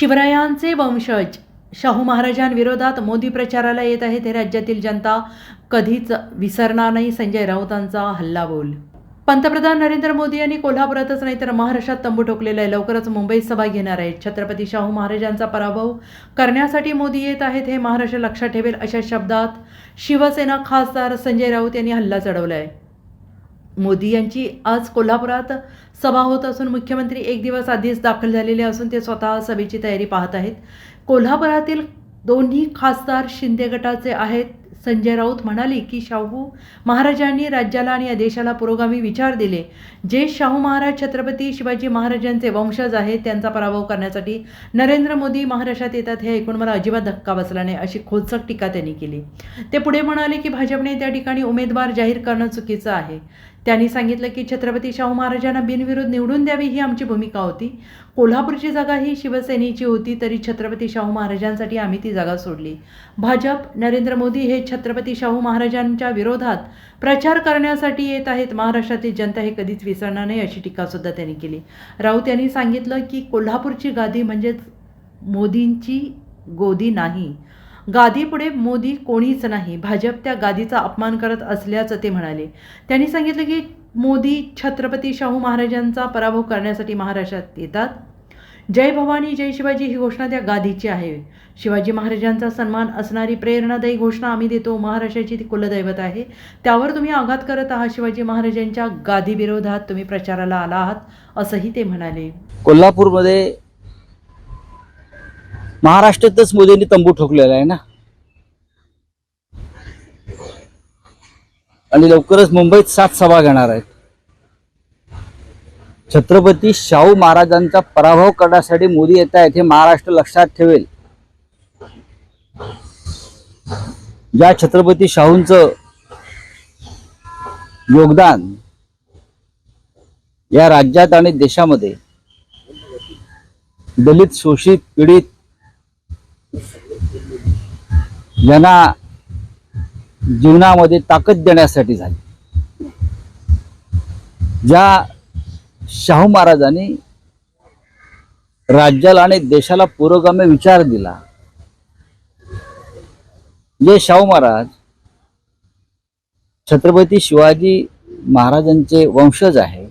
शिवरायांचे वंशज शाहू महाराजांविरोधात मोदी प्रचाराला येत आहेत. हे राज्यातील जनता कधीच विसरणार नाही. संजय राऊतांचा हल्लाबोल. पंतप्रधान नरेंद्र मोदी यांनी कोल्हापुरातच नाही तर महाराष्ट्रात तंबू ठोकलेला आहे. लवकरच मुंबईत सभा घेणार आहेत. छत्रपती शाहू महाराजांचा पराभव करण्यासाठी मोदी येत आहेत हे महाराष्ट्र लक्षात ठेवेल अशा शब्दात शिवसेना खासदार संजय राऊत यांनी हल्ला चढवला आहे मोदी यांची आज कोल्हापुरात सभा होत असून मुख्यमंत्री एक दिवस आधीच दाखल झालेले असून ते स्वतः सभेची तयारी पाहत आहेत. कोल्हापुरातील दोन्ही खासदार शिंदे गटाचे आहेत. संजय राऊत म्हणाले की शाहू महाराजांनी राज्याला आणि या देशाला पुरोगामी विचार दिले. जे शाहू महाराज छत्रपती शिवाजी महाराजांचे वंशज आहेत त्यांचा पराभव करण्यासाठी नरेंद्र मोदी महाराष्ट्रात येतात हे ऐकून मला अजिबात धक्का बसला नाही अशी खोचक टीका त्यांनी केली. ते पुढे म्हणाले की भाजपने त्या ठिकाणी उमेदवार जाहीर करणं चुकीचं आहे. त्यांनी सांगितलं की छत्रपती शाहू महाराजांना बिनविरोध निवडून द्यावी ही आमची भूमिका होती. कोल्हापूरची जागा ही शिवसेनेची होती तरी छत्रपती शाहू महाराजांसाठी आम्ही ती जागा सोडली. भाजप नरेंद्र मोदी हे छत्रपती शाहू महाराजांच्या विरोधात प्रचार करण्यासाठी येत आहेत. महाराष्ट्रातील जनता हे कधीच विसरणार नाही अशी टीकासुद्धा त्यांनी केली. राऊत यांनी सांगितलं की कोल्हापूरची गादी म्हणजेच मोदींची गोदी नाही. गादीपुढे मोदी कोणीच नाही. भाजप त्या गादीचा अपमान करत असल्याचं ते म्हणाले. त्यांनी सांगितलं की मोदी छत्रपती शाहू महाराजांचा पराभव करण्यासाठी महाराष्ट्रात येतात. जय भवानी जय शिवाजी ही घोषणा त्या गादीची आहे. शिवाजी महाराजांचा सन्मान असणारी प्रेरणादायी घोषणा आम्ही देतो. महाराष्ट्राची ती कुलदैवत आहे. त्यावर तुम्ही आघात करत आहात. शिवाजी महाराजांच्या गादीविरोधात तुम्ही प्रचाराला आला आहात असंही ते म्हणाले. कोल्हापूरमध्ये महाराष्ट्रातच मोदींनी तंबू ठोकलेला आहे ना? आणि लवकरच मुंबईत सात सभा घेणार आहेत. छत्रपती शाहू महाराजांचा पराभव करण्यासाठी मोदी येत आहेत हे महाराष्ट्र लक्षात ठेवेल. ज्या छत्रपती शाहूंच योगदान या राज्यात आणि देशामध्ये दलित शोषित पीडित यांना जीवनामध्ये ताकद देण्यासाठी झाली. ज्या शाहू महाराजांनी राज्याला आणि देशाला पुरोगामी विचार दिला जे शाहू महाराज छत्रपती शिवाजी महाराजांचे वंशज आहे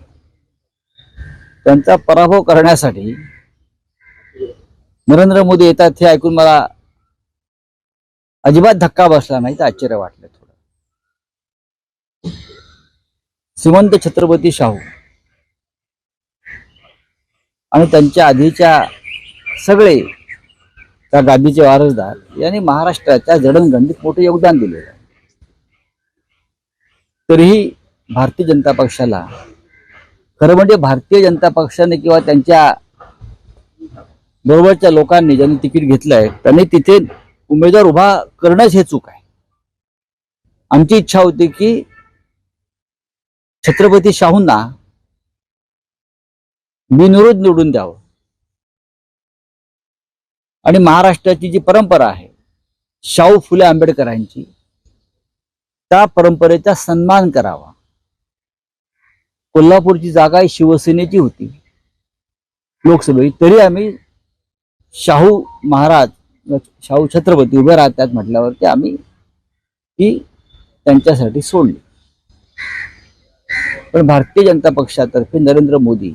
त्यांचा पराभव करण्यासाठी नरेंद्र मोदी येतात हे ऐकून मला अजिबात धक्का बसला नाही तर आश्चर्य वाटलं थोडं. श्रीमंत छत्रपती शाहू आणि त्यांच्या आधीच्या सगळे त्या गादीचे वारसदार यांनी महाराष्ट्राच्या जडणघडणीत मोठं योगदान दिलेलं आहे. तरीही भारतीय जनता पक्षाला खरं म्हणजे भारतीय जनता पक्षाने किंवा त्यांच्या बरोबरच्या लोकांनी ज्यांनी तिकीट घेतलं आहे त्यांनी तिथे उमेदवार उभा करणंच हे चूक आहे. आमची इच्छा होती की छत्रपती शाहूंना बिनविरोध निवडून द्यावं. आणि महाराष्ट्राची जी परंपरा आहे शाहू फुले आंबेडकरांची त्या परंपरेचा सन्मान करावा. कोल्हापूरची जागा ही शिवसेनेची होती. लोकसभेत तरी आम्ही शाहू महाराज शाहू छत्रपती उभे राहतात म्हटल्यावरती आम्ही ती त्यांच्यासाठी सोडली. पण भारतीय जनता पक्षातर्फे नरेंद्र मोदी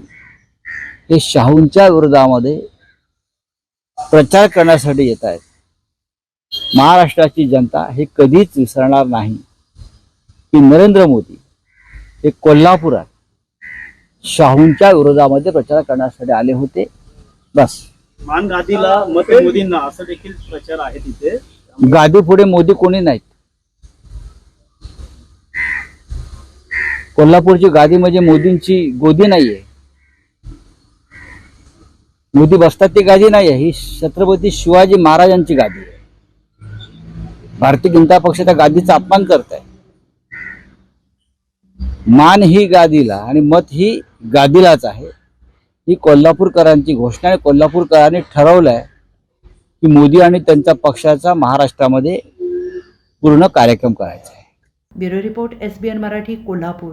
हे शाहूंच्या विरोधामध्ये प्रचार करण्यासाठी येत आहेत. महाराष्ट्राची जनता हे कधीच विसरणार नाही की नरेंद्र मोदी हे कोल्हापुरात शाहूंच्या विरोधामध्ये प्रचार करण्यासाठी आले होते. बस. मान गादीला मत मोदींना असं देखील प्रचार आहे तिथे. गादी पुढे मोदी कोणी नाहीत. कोल्हापूरची गादी म्हणजे मोदींची गोदी नाहीये. मोदी बसतात ती गादी नाहीये. ही छत्रपती शिवाजी महाराजांची गादी आहे. भारतीय जनता पक्ष त्या गादीचा अपमान करत आहे मान ही गादीला आणि मत ही गादीलाच आहे. ही कोल्हापूरकरांची घोषणा आहे. कोल्हापूरकरांनी ठरवलंय की मोदी आणि त्यांच्या पक्षाचा महाराष्ट्रामध्ये पूर्ण कार्यक्रम करायचा आहे. Bureau report S N Marathi Kolhapur.